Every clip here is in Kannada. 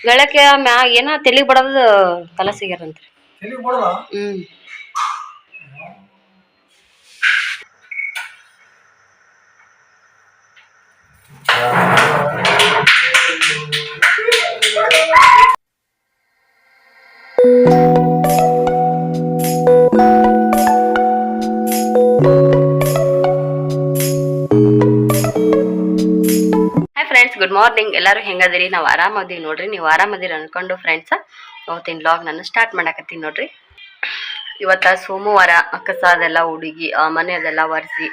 ಗಳಕ್ಕೆ ಮ್ಯಾಗ ಏನ ತಲೆ ಬಡದ ಕಲಸಿಗ್ಯಾರಂತ್ರಿ ತಲೆಗೆ ಬಡದ? ಹ್ಮ್. ಹಾಯ್ ಫ್ರೆಂಡ್ಸ್ ಗುಡ್ ಮಾರ್ನಿಂಗ್ ಎಲ್ಲರೂ ಹೆಂಗದಿರಿ? ನಾವು ಆರಾಮದೀವಿ ನೋಡ್ರಿ. ನೀವು ಆರಾಮದಿರಿ ಅನ್ಕೊಂಡು ಫ್ರೆಂಡ್ಸ ಇವತ್ತಿನ ಲಾಗ್ ನಾನು ಸ್ಟಾರ್ಟ್ ಮಾಡಕತ್ತೀನಿ ನೋಡ್ರಿ. ಇವತ್ತ ಸೋಮವಾರ ಕಸ ಅದೆಲ್ಲ ಹುಡುಗಿ ಮನೆ ಅದೆಲ್ಲ ಒರೆಸಿ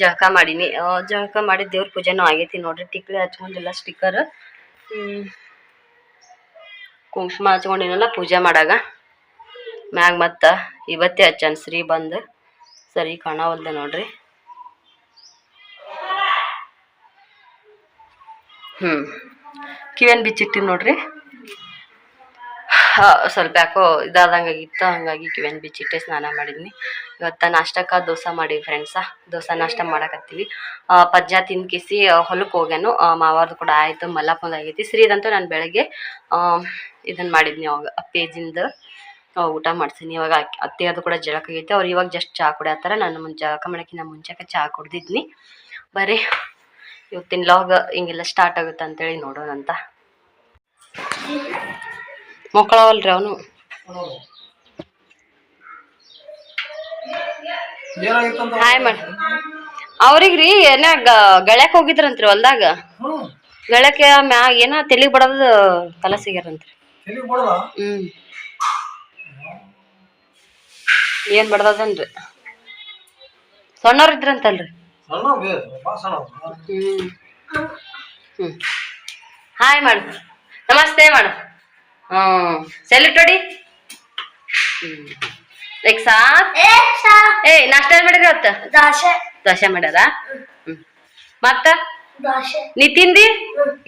ಜಳಕ ಮಾಡೀನಿ. ಜಳಕ ಮಾಡಿ ದೇವ್ರ ಪೂಜೆನೂ ಆಗೈತಿ ನೋಡ್ರಿ. ಟಿಕ್ಲಿ ಹಚ್ಕೊಂಡಿಲ್ಲ ಸ್ಟಿಕ್ಕರ್ ಕುಂಕುಮ ಹಚ್ಕೊಂಡಿನಲ್ಲ ಪೂಜೆ ಮಾಡಾಗ. ಮ್ಯಾಗ ಮತ್ತು ಇವತ್ತೇ ಹಚ್ಚನ್, ಶ್ರೀ ಬಂದು. ಸರಿ ಕಾಣವಲ್ದೆ ನೋಡ್ರಿ. ಹ್ಞೂ ಕಿವಿಯನ್ ಬಿಚ್ಚಿಟ್ಟಿನಿ ನೋಡ್ರಿ. ಸ್ವಲ್ಪ ಯಾಕೋ ಇದಾದಂಗಾಗಿತ್ತು ಹಂಗಾಗಿ ಕಿವಿಯನ್ ಬಿಚ್ಚಿಟ್ಟೆ ಸ್ನಾನ ಮಾಡಿದ್ನಿ. ಇವತ್ತು ನಾಷ್ಟಕ್ಕೆ ದೋಸೆ ಮಾಡಿ ಫ್ರೆಂಡ್ಸ ದೋಸೆ ನಾಷ್ಟ ಮಾಡಕತ್ತೀವಿ. ಪಜ್ಜ ತಿನ್ಕಿಸಿ ಹೊಲಕ್ಕೆ ಹೋಗ್ಯಾನು. ಮಾವಾರ್ದು ಕೂಡ ಆಯಿತು ಮಲ್ಲಪ್ಪಂದು ಆಗೈತಿ. ಶ್ರೀದಂತೂ ನಾನು ಬೆಳಗ್ಗೆ ಇದನ್ನು ಮಾಡಿದ್ನಿ ಅವಾಗ ಪೇಜಿಂದ ಊಟ ಮಾಡ್ತೀನಿ ಇವಾಗ ಅತ್ತೆ ಅದು ಕೂಡ ಜಳಕ ಆಗೈತಿ. ಅವ್ರು ಇವಾಗ ಜಸ್ಟ್ ಚಹಾ ಕುಡಿಯತ್ತಾರ ನಾನು ಮುಂಚೆ ಮಾಡೋಕ್ಕಿಂತ ಮುಂಚೆಗೆ ಚಹಾ ಕುಡ್ದಿದ್ನಿ. ಬರೀ ಇವತ್ತಿನ ಲಾಗ್ ಹಿಂಗೆಲ್ಲ ಸ್ಟಾರ್ಟ್ ಆಗುತ್ತೆ ಅಂತೇಳಿ ನೋಡೋಣ ಅಂತ. ಮಕ್ಕಳವಲ್ರಿ ಅವನು? ಹಾಯ್ ಮಾಡಿ ಅವ್ರಿಗೆ ರೀ ಏನ ಗಳಕ್ ಹೋಗಿದ್ರಂತ್ರಿ ಹೊಲ್ದಾಗ? ಗಳ್ಯಾಕ ಗಳಕ್ಕೆ ಮ್ಯಾಗ ಏನ ತಲಿಗ್ ಬಡದ ಕಲಸಿಗ್ಯಾರಂತ್ರಿ? ತಲೆಗೆ ಬಡದ? ಹ್ಮ್. ಏನ್ ಬಡದನ್ರಿ ಸಣ್ಣವ್ರ ಇದ್ರಂತಲ್ರಿ? ಸಣ್ಣ ಹ್ಮ್. ಹಾಯ್ ಮಾಡು. ನಮಸ್ತೆ ಮಾಡು. ಹ್ಞೂ ಸೆಲ್ಯೂಟ್ ನೋಡಿ. ಹ್ಞೂ ಸಾತ್ ಏ ನಾಷ್ಟ ಏನ್ ಮಾಡಿರಿ ಅವತ್ತ? ದೋಸೆ ದೋಸೆ ಮಾಡ್ಯಾರ? ಹ್ಞೂ ಮತ್ತ? ನೀ ತಿಂದಿ?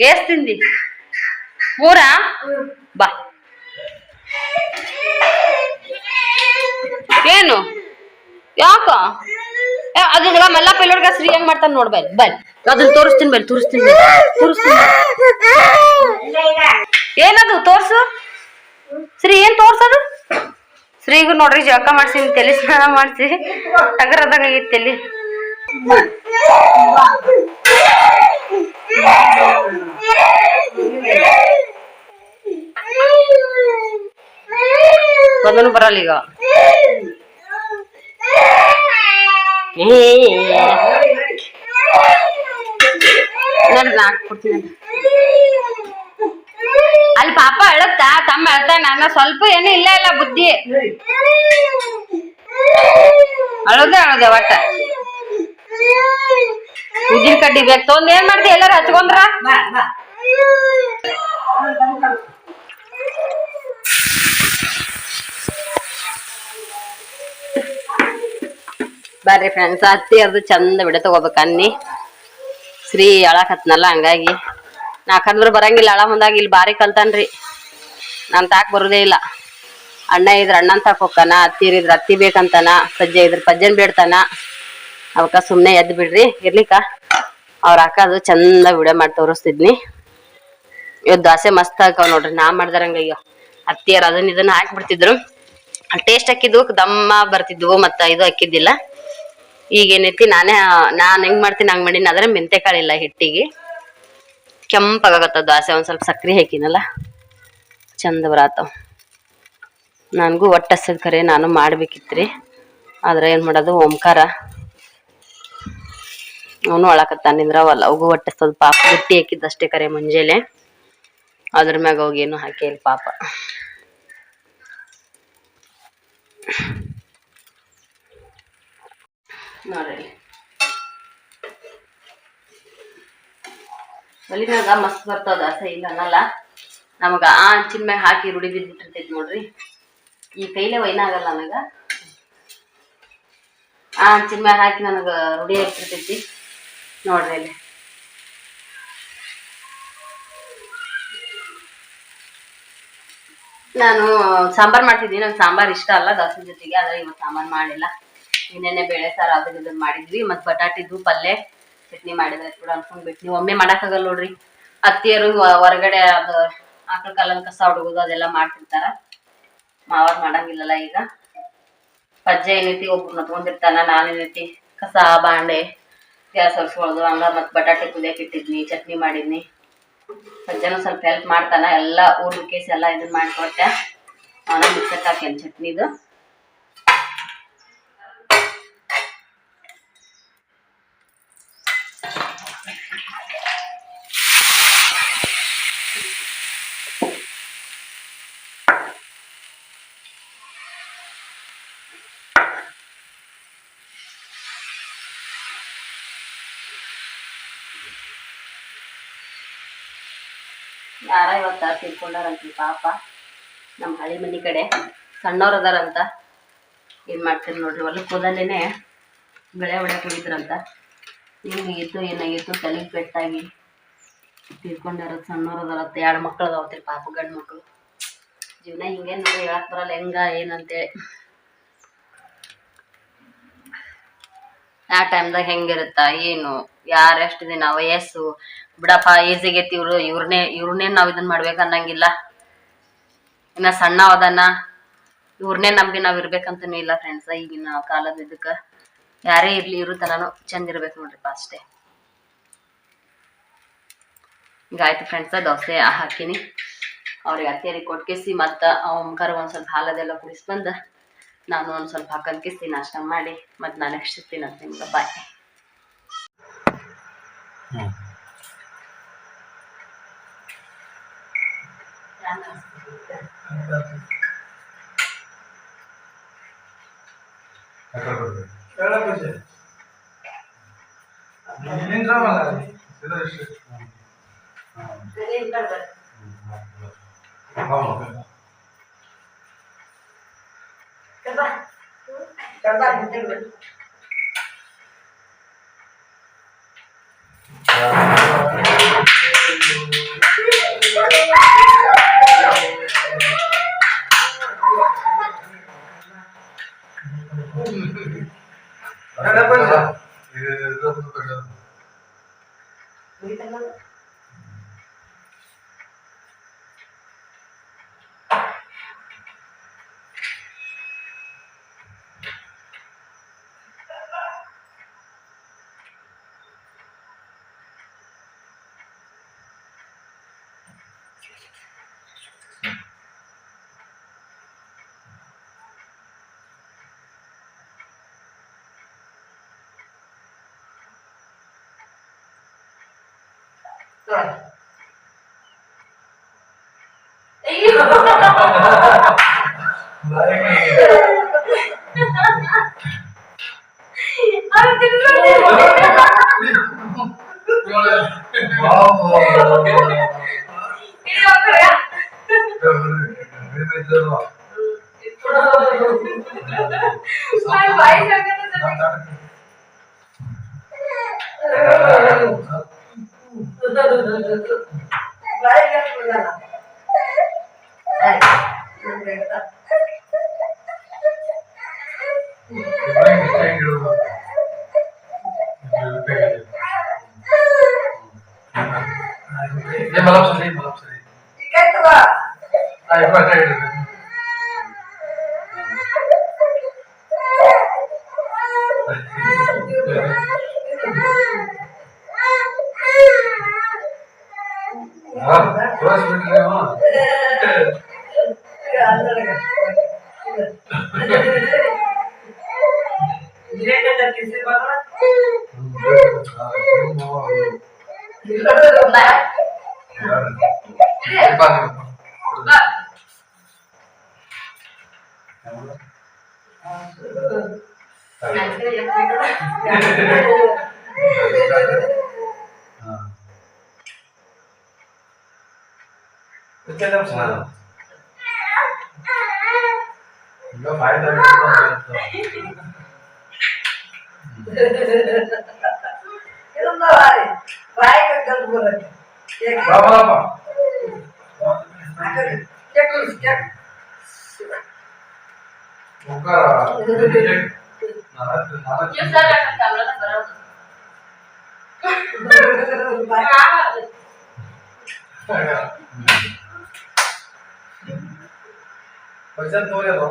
ಎಸ್ ತಿಂದಿ? ಮೂರಾ ಬಾ. ಏನು? ಯಾಕ? ಏ, ಅದನ್ನ ಮಲ್ಲಪ್ಪ ಇಲ್ಲೋಡ್ಗ ಶ್ರೀ ಹೆಂಗ್ ಮಾಡ್ತಾನ ನೋಡ್ ಬಲ್ ಬಲ್ ಅದನ್ನ ತೋರಿಸ್ತೀನಿ ಬಲ್ ತೋರಿಸ್ತೀನಿ ತೋರಿಸ್ತೀನಿ ಏನದು ತೋರ್ಸು? ಶ್ರೀ ಏನ್ ತೋರ್ಸದು? ಶ್ರೀಗೂ ನೋಡ್ರಿ ಜಳಕ ಮಾಡ್ಸಿನಿ ತಲೆ ಸ್ನಾನ ಮಾಡ್ಸಿ. ಟಗರದಾಗ ಆಗೈತಿ ತಲೆ. ಒಂದನು ಬರಲ್ಲ ಈಗ. ನೋಡಿ ನಾ ಹಾಕ್ಕೊಡ್ತೀನಿ ಅಲ್ಲಿ ಪಾಪ ಅಳತ್ತಾ ತಮ್ಮ ಅಳ್ತಾನ ನಾನು ಸ್ವಲ್ಪ ಏನು ಇಲ್ಲ ಇಲ್ಲ ಬುದ್ಧಿ. ಅಳೋದೇ ಅಳೋದೆ ಒಟ್ಟ. ಉದ್ದಿನ ಕಡ್ಡಿ ಬೇಕು. ತೊಂದ್ ಏನ್ ಮಾಡ್ತಿ? ಎಲ್ಲಾರು ಹಚ್ಕೊಂಡ್ರ? ಬರ್ರಿ ಫ್ರೆಂಡ್ಸ್ ಹತ್ತಿ ಅದು ಚಂದ ಬಿಡ, ತಗೋಬೇಕು ಅನ್ನಿ. ಶ್ರೀ ಅಳಕತ್ನಲ್ಲ, ಹಂಗಾಗಿ. ನಾಕಂದ್ರ ಬರಂಗಿಲ್ಲ, ಅಳ ಮುಂದಾಗ ಇಲ್ಲಿ ಬಾರಿ ಕಲ್ತಾನ್ರಿ. ನಾನು ತಾಕ್ ಬರುದೇ ಇಲ್ಲ. ಅಣ್ಣ ಇದ್ರ ಅಣ್ಣನ ತಾಕ್ ಹೋಗ್ತಾನ ಅತ್ತಿರಿದ್ರ ಅತ್ತಿ ಬೇಕಂತಾನ, ಸಜ್ಜೆ ಇದ್ರ ಪಜ್ಜನ್ ಬೇಡ್ತಾನ. ಅವಕ್ಕ ಸುಮ್ನೆ ಎದ್ದು ಬಿಡ್ರಿ. ಇರ್ಲಿಕ್ಕ? ಅವ್ರ ಹಾಕೋದು ಚಂದ ವಿಡಿಯೋ ಮಾಡಿ ತೋರಿಸ್ತಿದ್ನಿ. ಇವತ್ತು ದೋಸೆ ಮಸ್ತ್ ಹಾಕವ್ ನೋಡ್ರಿ, ನಾ ಮಾಡ್ದಾರಂಗ ಅಯ್ಯೋ ಅತ್ತಿಯರು ಅದನ್ನ ಇದನ್ನ ಹಾಕ್ಬಿಡ್ತಿದ್ರು. ಟೇಸ್ಟ್ ಹಾಕಿದ್ವು, ದಮ್ಮ ಬರ್ತಿದ್ವು, ಮತ್ತ ಇದು ಹಾಕಿದ್ದಿಲ್ಲ. ಈಗ ಏನೈತಿ, ನಾನೇ, ನಾನ್ ಹೆಂಗ್ ಮಾಡ್ತೀನಿ ಹಂಗ್ ಮಾಡೀನಿ ಆದ್ರೆ ಇಲ್ಲ ಹಿಟ್ಟಿಗೆ. ಕೆಂಪಾಗತ್ತ ದಾಸೆ ಒಂದ್ ಸ್ವಲ್ಪ ಸಕ್ರಿ ಹಾಕಿನಲ್ಲ, ಚಂದ ಬರತ್ತಾವ ನನಗೂ ಒಟ್ಟು ಹಸಿದ ಕರೆ, ನಾನು ಮಾಡ್ಬೇಕಿತ್ರಿ. ಆದ್ರೆ ಏನ್ ಮಾಡೋದು, ಓಂಕಾರ. ಅವನು ಒಳಕತ್ತ ನಿಂದ್ರವಲ್ಲ. ಅವು ಒಟ್ಟು ಸ್ವಲ್ಪ ಪಾಪ, ಬುಟ್ಟಿ ಹಾಕಿದ್ದಷ್ಟೇ ಕರೆ ಮುಂಜಾನೆ ಅದ್ರ ಮ್ಯಾಗ ಏನು ಹಾಕಿಲ್ಲ ಪಾಪ. ನೋಡ್ರಿ. ಒಲಿನಾಗ ಮಸ್ತ್ ಬರ್ತದ ದೋಸೆ ಇಲ್ಲ ಅನ್ನಲ್ಲ ನಮಗ ಆ ಅಂಚಿನ ಮ್ಯಾಗ ಹಾಕಿ ರೂಢಿ ಬಿದ್ಬಿಟ್ಟಿರ್ತೈತಿ ನೋಡ್ರಿ. ಈ ಕೈಲೇ ವೈನ ಆಗಲ್ಲ ನನಗ. ಆ ಅಂಚಿನ ಮ್ಯಾಗ ಹಾಕಿ ನನಗ ರೂಢಿ ಆಗ್ತಿರ್ತೈತಿ ನೋಡ್ರಿ ಅಲ್ಲಿ. ನಾನು ಸಾಂಬಾರ್ ಮಾಡ್ತಿದ್ದೀನಿ, ನಂಗೆ ಸಾಂಬಾರ್ ಇಷ್ಟ ಅಲ್ಲ ದೋಸೆ ಜೊತೆಗೆ, ಆದ್ರೆ ಇವತ್ತು ಸಾಂಬಾರ್ ಮಾಡಿಲ್ಲ. ಇನ್ನೇನೆ ಬೇಳೆ ಸಾರು ಅದನ್ನ ಮಾಡಿದ್ವಿ. ಮತ್ ಬಟಾಟಿದು ಪಲ್ಯ ಚಟ್ನಿ ಮಾಡಿದ್ರೆ ಕೂಡ ಅನ್ಕೊಂಡ್ಬಿಟ್ಟು ನೀವು ಒಮ್ಮೆ ಮಾಡಕ್ಕಾಗಲ್ಲ ನೋಡ್ರಿ. ಅತ್ತಿಯರು ಹೊರಗಡೆ ಅದು ಆಕಳ ಕಾಲನ್ ಕಸ ಹುಡುಗುದು ಅದೆಲ್ಲ ಮಾಡ್ತಿರ್ತಾರ. ಮಾವಾರ್ ಮಾಡಂಗಿಲ್ಲಲ್ಲ ಈಗ. ಪಜ್ಜೆ ಏನೈತಿ ಒಬ್ರು ನತ್ಕೊಂಡಿರ್ತಾನ ನಾನೇನೈತಿ ಕಸ, ಬಾಂಡೆ, ಗ್ಯಾಸ್ ಒರ್ಸ್ಕೊಳ್ಳೋದು ಹಂಗ ಮತ್ ಬಟಾಟೆ ಕುದಿಯಕ್ ಇಟ್ಟಿದ್ನಿ, ಚಟ್ನಿ ಮಾಡಿದ್ನಿ. ಪಜ್ಜನು ಸ್ವಲ್ಪ ಹೆಲ್ಪ್ ಮಾಡ್ತಾನ. ಎಲ್ಲ ಊರ್ ಕೇಸ್ ಎಲ್ಲ ಇದನ್ನ ಮಾಡ್ಕೊಟ್ಟೆ. ಅವನ ಮಿಕ್ಸಕ್ ಹಾಕಿ ಚಟ್ನಿದು. ಯಾರ ಇವತ್ತ ತಿಳ್ಕೊಂಡಾರಂತಿ ಪಾಪ. ನಮ್ಮ ಹಳಿ ಮನಿ ಕಡೆ ಸಣ್ಣವ್ರು ಅದಾರಂತ ಏನ್ ಮಾಡ್ತೀರಿ ನೋಡ್ರಿ ಹೊಲಕ್ಕೆ ಹೋದಲ್ಲೇನೆ ಬೆಳೆ ಹೊಡ್ಯಾಕ್ ಕುಡಿದ್ರಂತ. ಏನಾಗಿತ್ತು ಏನಾಗಿತ್ತು, ತಲೆಗೆ ಪೆಟ್ಟಾಗಿ ತಿಳ್ಕೊಂಡಾರ ಸಣ್ಣವ್ರು ಅದಾರಂತ ಎರಡು ಮಕ್ಳು ಅದಾವತ್ರಿ ಪಾಪ ಗಂಡು ಮಕ್ಕಳು ಜೀವನ ಹಿಂಗೆ ನೋಡಿ ಹೇಳಕ್ ಬರಲ್ಲ, ಹೆಂಗ ಏನಂತೇಳಿ ಆ ಟೈಮ್ದಾಗ ಹೆಂಗಿರುತ್ತ? ಏನು? ಯಾರು ಎಷ್ಟು ದಿನ? ವಯಸ್ಸು? ಬಿಡಪ್ಪ ಏಜಿಗೆ ಇವ್ರು ಇವ್ರನ್ನೇ ಇವ್ರನ್ನೇ ನಾವ್ ಇದನ್ ಮಾಡ್ಬೇಕು ಅನ್ನಂಗಿಲ್ಲ. ಇನ್ನ ಸಣ್ಣ ಅವದನ್ನ ಇವ್ರನ್ನೇ ನಂಬಿ ನಾವ್ ಇರ್ಬೇಕಂತನೂ ಇಲ್ಲ ಫ್ರೆಂಡ್ಸ್ ಈಗಿನ ಕಾಲದ ಇದಕ್ಕ ಯಾರೇ ಇರ್ಲಿ, ಇವ್ರ ತನಾನು ಚಂದ ಇರ್ಬೇಕು ನೋಡ್ರಿಪ್ಪ ಅಷ್ಟೇ. ಈಗ ಆಯ್ತು ಫ್ರೆಂಡ್ಸ್ ದೋಸೆ ಹಾಕಿನಿ. ಅವ್ರಿಗೆ ಅತ್ತಿಯರಿಗೆ ಕೊಟ್ಕೇಸಿ ಮತ್ತ ಅವ್ಕರ ಒಂದ್ ಸ್ವಲ್ಪ ಹಾಲದೆಲ್ಲ ಕುಡಿಸ್ ಬಂದ. ನಾನು ಒಂದು ಸ್ವಲ್ಪ ಹಾಕಿಸ್ತೀನಿ ನಾಷ್ಟ ಮಾಡಿ ಮತ್ತು ನಾನು ನೆಕ್ಸ್ಟ್ ಅಂತ ನಿಮ್ಗೆ ಬಾಯ್ cho gia đình mình Kenapa? Itu itu itu. Ini tengah. Sure. malam ఇబ్బంది ఇంకా ఫైవ్ థౌసండ్ బాబా पैसा तो ले लो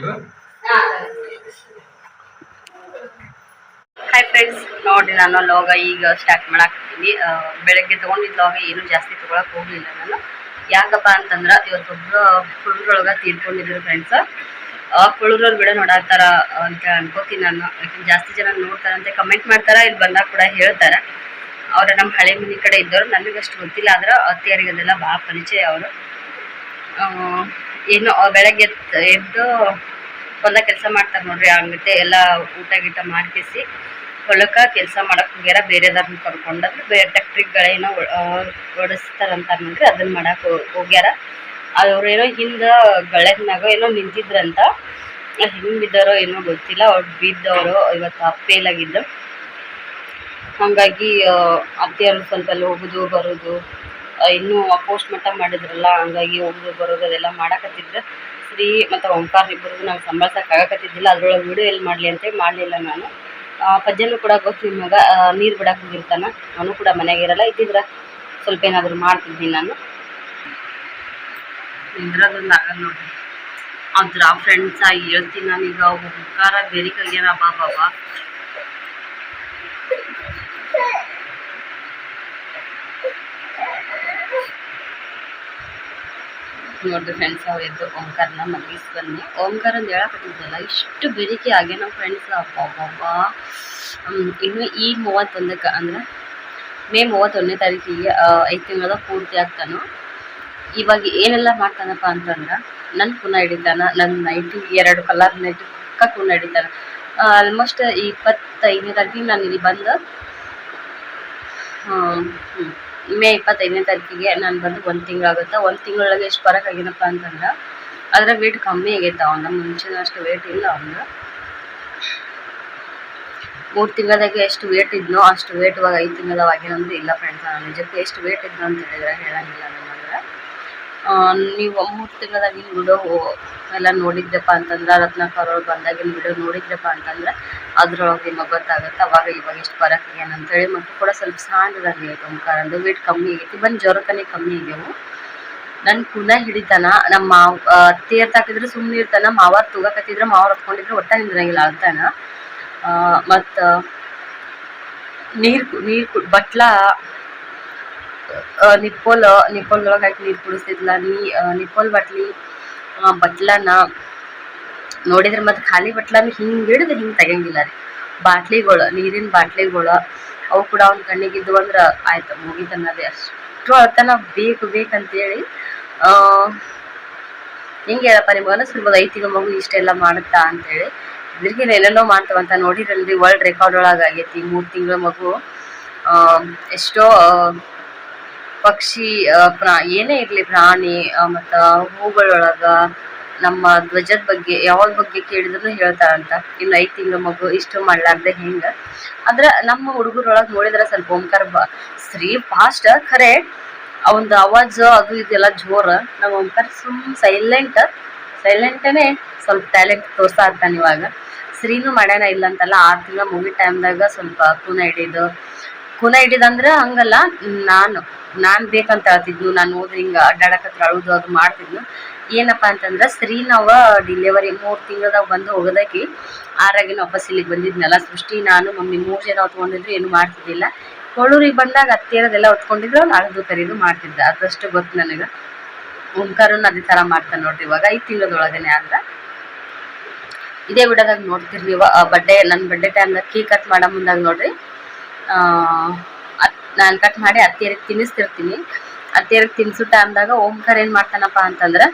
ना ಹಾಯ್ ಫ್ರೆಂಡ್ಸ್ ನೋಡಿ ನಾನು ಲಾಗ ಈಗ ಸ್ಟಾರ್ಟ್ ಮಾಡಾಕ್ತೀನಿ ಬೆಳಗ್ಗೆ ತಗೊಂಡಿದ್ದ ಲಾಗ ಏನು ಜಾಸ್ತಿ ತೊಗೊಳಕ್ಕೆ ಹೋಗ್ಲಿಲ್ಲ ನಾನು. ಯಾಕಪ್ಪ ಅಂತಂದ್ರೆ ಇವತ್ತೊಬ್ರು ಕುಳುದ್ರೊಳಗ ತೀರ್ಕೊಂಡಿದ್ರು ಫ್ರೆಂಡ್ಸ್ ಆ ಬಿಡ ವಿಡಿಯೋ ನೋಡಾತಾರ ಅಂತ ಅನ್ಕೋತೀನಿ ನಾನು. ಯಾಕಂದ್ರೆ ಜಾಸ್ತಿ ಜನ ನೋಡ್ತಾರಂತೆ ಕಮೆಂಟ್ ಮಾಡ್ತಾರ ಇಲ್ಲಿ ಬಂದಾಗ ಕೂಡ ಹೇಳ್ತಾರ. ಅವ್ರ ನಮ್ಮ ಹಳೆ ಮನೆ ಕಡೆ ಇದ್ದವ್ರು, ನನಗಷ್ಟು ಗೊತ್ತಿಲ್ಲ ಆದ್ರೆ ಅತ್ತಿಯರಿಗೆ ಅದೆಲ್ಲ ಭಾಳ ಪರಿಚಯ ಅವರು. ಏನು ಬೆಳಗ್ಗೆ ಎದ್ದು ಎದ್ದು ಹೊಲ ಕೆಲಸ ಮಾಡ್ತಾರೆ ನೋಡ್ರಿ ಹಂಗತ್ತೆ ಎಲ್ಲ ಊಟ ಗೀಟ ಮಾಡ್ಕೇಸಿ. ಹೊಲಕ್ಕ ಕೆಲಸ ಮಾಡಕ್ ಹೋಗ್ಯಾರ ಬೇರೆದವ್ರನ್ನ ಕರ್ಕೊಂಡಂದ್ರೆ ಬೇರೆ ಟ್ಯಾಕ್ಟ್ರಿಗಳೇನೋ ಓಡಿಸ್ತಾರಂತ ನೋಡ್ರಿ ಅದನ್ನ ಮಾಡಕ್ ಹೋ- ಹೋಗ್ಯಾರ. ಅವ್ರೇನೋ ಹಿಂದೆ ಗಳದ್ನಾಗ ಏನೋ ನಿಂತಿದ್ರಂತ ಹಿಂಗೆ ಬಿದ್ದಾರೋ ಏನೋ ಗೊತ್ತಿಲ್ಲ, ಅವ್ರು ಬಿದ್ದವರು ಇವತ್ತು ಅಪ್ಪೇಲಾಗಿದ್ದು ಹಂಗಾಗಿ ಅತ್ತೆಯವರು ಸ್ವಲ್ಪ ಅಲ್ಲಿ ಹೋಗುದು ಬರೋದು ಇನ್ನೂ ಪೋಸ್ಟ್ ಮಟ್ಟ ಮಾಡಿದ್ರಲ್ಲ, ಹಂಗಾಗಿ ಹೋಗೋದು, ಬರೋದು, ಅದೆಲ್ಲ ಮಾಡಕತ್ತಿದ್ರು. ಶ್ರೀ ಮತ್ತು ಓಂಕಾರ ಇಬ್ಬರಿಗೂ ನಾವು ಸಂಭಾಳ್ಸಕ್ಕೆ ಆಗಕತ್ತಿದ್ದಿಲ್ಲ, ಅದರೊಳಗೆ ವಿಡಿಯೋ ಎಲ್ಲಿ ಮಾಡಲಿ ಅಂತೇಳಿ ಮಾಡಲಿಲ್ಲ ನಾನು. ಆ, ಪಜ್ಜನು ಕೂಡ ಗೊತ್ತು ಮಗ ನೀರು ಬಿಡಕ್ಕೆ ಹೋಗಿರ್ತಾನ. ಅವನು ಕೂಡ ಮನೆಗೆ ಇರಲ್ಲ. ಇದ್ದಿದ್ರೆ ಸ್ವಲ್ಪ ಏನಾದರೂ ಮಾಡ್ತಿದ್ದೀನಿ ನಾನು. ನಿಂದ್ರದೊಂದು ಆಗಲ್ಲ ನೋಡ್ರಿ. ಅದ್ರ ಫ್ರೆಂಡ್ಸ್ ಆಗಿ ಹೇಳ್ತೀನಿ ನಾನೀಗ. ಓಂಕಾರ ಬೇರೆ ಬಾ ಬಾಬಾ ನೋಡ್ರಿ ಫ್ರೆಂಡ್ಸ್ ಅವ್ರು ಎದ್ದು ಓಂಕಾರನ ಮಲಗಿಸ್ ಬನ್ನಿ ಓಂಕಾರ ಅಂತ ಹೇಳಕತ್ತಿದ್ದಲ್ಲ ಇಷ್ಟು ಬೆರಿಕೆ ಆಗ್ಯಾನ ಫ್ರೆಂಡ್ಸ್ ಅಬ್ಬಬ್ಬ ಇನ್ನು ಈ ಮೂವತ್ತೊಂದಕ್ಕೆ ಅಂದ್ರೆ ಮೇ ಮೂವತ್ತೊಂದನೇ ತಾರೀಕಿಗೆ ಐದು ತಿಂಗಳ ಪೂರ್ತಿ ಆಗ್ತಾನು. ಇವಾಗ ಏನೆಲ್ಲ ಮಾಡ್ತಾನಪ್ಪ ಅಂತಂದ್ರೆ ನನ್ನ ಪುನಃ ಹಿಡಿತಾನ ನನ್ನ ನೈಟಿ ಎರಡು ಕಲರ್ ನೈಟಿ ಪಕ್ಕ ಪುನಃ ಹಿಡಿತಾನ. ಆಲ್ಮೋಸ್ಟ್ ಇಪ್ಪತ್ತೈದನೇ ತಾರೀಕಿಗೆ ನಾನು ಇಲ್ಲಿ ಬಂದು. ಮೇ ಇಪ್ಪತ್ತೈದನೇ ತಾರೀಕಿಗೆ ನಾನು ಬಂದು ಒಂದು ತಿಂಗಳಾಗುತ್ತೆ. ಒಂದು ತಿಂಗಳೊಳಗೆ ಎಷ್ಟು ಆಗಿನಪ್ಪ ಅಂತಂದ್ರೆ ಅದ್ರ ವೇಟ್ ಕಮ್ಮಿ ಆಗೈತೆ ಅವನ ಮುಂಚಿನ ಅಷ್ಟು ವೇಟ್ ಇಲ್ಲ ಅವನು ಮೂರು ತಿಂಗಳದಾಗೆ ಎಷ್ಟು ವೇಟ್ ಇದ್ನೋ ಅಷ್ಟು ವೇಟ್ ಇವಾಗ ಐದು ತಿಂಗಳದಾಗೇನಂದ್ರೆ ಇಲ್ಲ ಫ್ರೆಂಡ್ಸ್ ನಾನು ನಿಜಕ್ಕೂ ಎಷ್ಟು ವೇಟ್ ಇದ್ನೋ ಅಂತ ಹೇಳಿದ್ರೆ ಹೇಳಂಗಿಲ್ಲ. ನೀವು ಮೂರು ತಿಂಗಳಾಗಿನ ವಿಡಿಯೋ ಎಲ್ಲ ನೋಡಿದ್ರಪ್ಪ ಅಂತಂದ್ರೆ, ರತ್ನಾಕರ್ ಅವ್ರು ಬಂದಾಗಿನ ವಿಡಿಯೋ ನೋಡಿದ್ರಪ್ಪ ಅಂತಂದ್ರೆ, ಅದ್ರೊಳಗೆ ನಿಮಗೆ ಗೊತ್ತಾಗುತ್ತೆ, ಅವಾಗ ಇವಾಗ ಎಷ್ಟು ಬರಕ್ಕೆ ಏನಂತೇಳಿ ಮತ್ತು ಕೂಡ ಸ್ವಲ್ಪ ಐತೆ ಓಂಕಾರಂದು ವೇಟ್ ಕಮ್ಮಿ ಆಗೈತಿ, ಬಂದು ಜ್ವರಕ್ಕನೇ ಕಮ್ಮಿ ಆಗ್ಯಾವು. ನನ್ನ ಕುನ ಹಿಡಿತಾನ ನಮ್ಮ ಮಾವ ತೇರ್ ತಾಕಿದ್ರೆ ಸುಮ್ಮನೆ ಇರ್ತಾನ ಮಾವ ತೂಗಕತ್ತಿದ್ರೆ ಮಾವಾರ್ ಹತ್ಕೊಂಡಿದ್ರೆ ಒಟ್ಟ ನಿಂದ್ರಂಗಿಲ್ಲ ಅಳ್ತಾನ. ಮತ್ತು, ನೀರು, ನೀರ್ ಬಟ್ಲ ನಿಪ್ಪೋಲ್ ಒಳಗೆ ಹಾಕಿ ನೀರು ಕುಡಿಸ್ತಿದ್ಲ. ನೀ ನಿಪ್ಪೋಲ್ ಬಟ್ಲಿ ಬಟ್ಲನ ನೋಡಿದ್ರೆ ಮತ್ತೆ ಖಾಲಿ ಬಟ್ಲನ ಹಿಂಗೆ ಹಿಡಿದು ಹಿಂಗೆ ತೆಗಿಯಂಗಿಲ್ಲ ರೀ. ಬಾಟ್ಲಿಗಳು, ನೀರಿನ ಬಾಟ್ಲಿಗಳು, ಅವು ಕೂಡ ಅವ್ನ ಕಣ್ಣಿಗಿದ್ದು ಅಂದ್ರೆ ಆಯ್ತು ಮುಗಿತನ್ನದೇ ಅಷ್ಟು ಅಳ್ತಾನ ಬೇಕು ಬೇಕಂತೇಳಿ ಹಿಂಗೆ ಹೇಳಪ್ಪ ನಿಮ್ಗೆ ಅನಿಸ್ತಿರ್ಬೋದು ಐದು ತಿಂಗಳ ಮಗು ಇಷ್ಟೆಲ್ಲ ಮಾಡುತ್ತಾ ಅಂತೇಳಿ. ಇದ್ರಿಗೆ ಏನೇನೋ ಮಾಡ್ತಾವಂತ ನೋಡಿರಲ್ರಿ ವರ್ಲ್ಡ್ ರೆಕಾರ್ಡ್ ಒಳಗೆ ಆಗೈತಿ, ಮೂರು ತಿಂಗಳ ಮಗು. ಎಷ್ಟೋ ಪಕ್ಷಿ ಪ್ರಾ, ಏನೇ ಇರಲಿ, ಪ್ರಾಣಿ ಮತ್ತು ಹೂಗಳೊಳಗ ನಮ್ಮ ಧ್ವಜದ ಬಗ್ಗೆ, ಯಾವಾಗ ಬಗ್ಗೆ ಕೇಳಿದ್ರು ಹೇಳ್ತಾರಂತ. ಇನ್ನು ಐದು ತಿಂಗಳ ಮಗು, ಇಷ್ಟು ಮಾಡ್ಲಾರ್ದೆ ಹೆಂಗ? ಅಂದ್ರೆ ನಮ್ಮ ಹುಡುಗರೊಳಗೆ ನೋಡಿದ್ರೆ ಸ್ವಲ್ಪ ಓಂಕಾರ ಬ, ಸ್ತ್ರೀ ಫಾಸ್ಟ್ ಖರೆ ಅವಂದು ಅವಾಜ್, ಅದು ಇದೆಲ್ಲ ಜೋರ, ನಮ್ಮ ಓಂಕಾರ ಸುಮ್ ಸೈಲೆಂಟ್ ಸೈಲೆಂಟನೇ ಸ್ವಲ್ಪ ಟ್ಯಾಲೆಂಟ್ ತೋರ್ಸಾ ಇರ್ತಾನೆ ಇವಾಗ. ಸ್ತ್ರೀನು ಮಾಡ್ಯಾನ ಇಲ್ಲ ಅಂತಲ್ಲ ಆರು ತಿಂಗಳ ಮುಗಿ ಟೈಮ್ದಾಗ ಸ್ವಲ್ಪ ಕೂನ ಹಿಡಿದು ಕೂನ ಹಿಡಿದಂದ್ರೆ ಹಂಗಲ್ಲ. ನಾನು ನಾನು ಬೇಕಂತ ಹೇಳ್ತಿದ್ನು ನಾನು ಹೋದ್ರೆ ಹಿಂಗೆ ಅಡ್ಡಾಡಕತ್ರ ಅಳುದು ಅದು ಮಾಡ್ತಿದ್ನು ಏನಪ್ಪ ಅಂತಂದ್ರೆ ಸ್ತ್ರೀ ನಾವ ಡಿಲಿವರಿ ಮೂರು ತಿಂಗಳದಾಗ ಬಂದು ಹೋಗೋದಕ್ಕೆ ಆರಾಗಿನ ವಾಪಸ್ ಇಲ್ಲಿಗೆ ಬಂದಿದ್ನಲ್ಲ. ಸೃಷ್ಟಿ, ನಾನು, ಮಮ್ಮಿ ಮೂರು ಜನ ಹೊತ್ಕೊಂಡಿದ್ರು, ಏನು ಮಾಡ್ತಿದ್ದಿಲ್ಲ. ಕೊಳ್ಳೂರಿಗೆ ಬಂದಾಗ ಹತ್ತಿರದೆಲ್ಲ ಹೊತ್ಕೊಂಡಿದ್ರು, ಅವ್ನು ಅಳದು ಕರೀದು ಮಾಡ್ತಿದ್ದ. ಅದಷ್ಟು ಗೊತ್ತು ನನಗೆ. ಓಂಕಾರನ ಅದೇ ಥರ ಮಾಡ್ತಾನೆ ನೋಡ್ರಿ ಇವಾಗ. ಐದು ತಿಂಗಳದೊಳಗನೆ ಆದ್ರೆ. ಇದೇ ವಿಡಿಯೋದಾಗ ನೋಡ್ತೀರಿ ನೀವು ಬಡ್ಡೆ ನನ್ನ ಬಡ್ಡೆ ಟೈಮ್ದಾಗ ಕೇಕ್ ಕಟ್ ಮಾಡೋ ಮುಂದಾಗ ನೋಡ್ರಿ. ನಾನು ಕಟ್ ಮಾಡಿ ಅತ್ತಿಯರಿಗೆ ತಿನ್ನಿಸ್ತಿರ್ತೀನಿ. ಅತ್ತಿಯರಿಗೆ ತಿನ್ಸುಟ್ಟ ಅಂದಾಗ ಓಂಕಾರ ಏನು ಮಾಡ್ತಾನಪ್ಪ ಅಂತಂದ್ರೆ